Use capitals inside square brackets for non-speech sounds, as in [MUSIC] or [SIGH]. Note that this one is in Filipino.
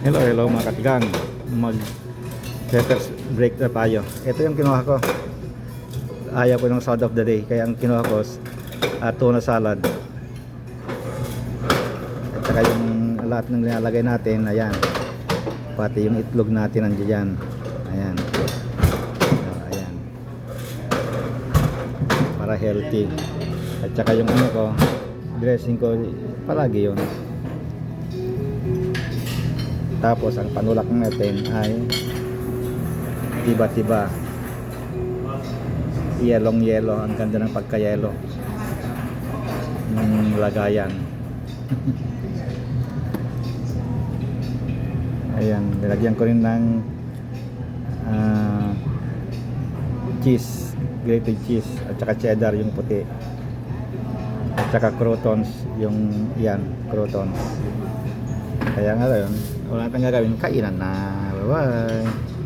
Hello, hello mga katigang. Mag peppers break na tayo. Ito yung kinuha ko. Ayaw ko ng sound of the day. Kaya ang kinuha ko uh, tuna salad. At saka yung lahat ng nilalagay natin, ayan. Pati yung itlog natin nandiyan. Ayan. So, ayan. Para healthy. At saka yung ano ko, dressing ko, palagi yun. Tapos ang panulak natin ay tiba-tiba. Yelong yelo, ang ganda ng pagka-yelo. Ng lagayan. [LAUGHS] Ayan, nilagyan ko rin ng ah, cheese, grated cheese at saka cheddar yung puti. At saka croutons yung yan, croutons. Kaya nga yun, wala tayong gagawin, kainan na. Bye-bye.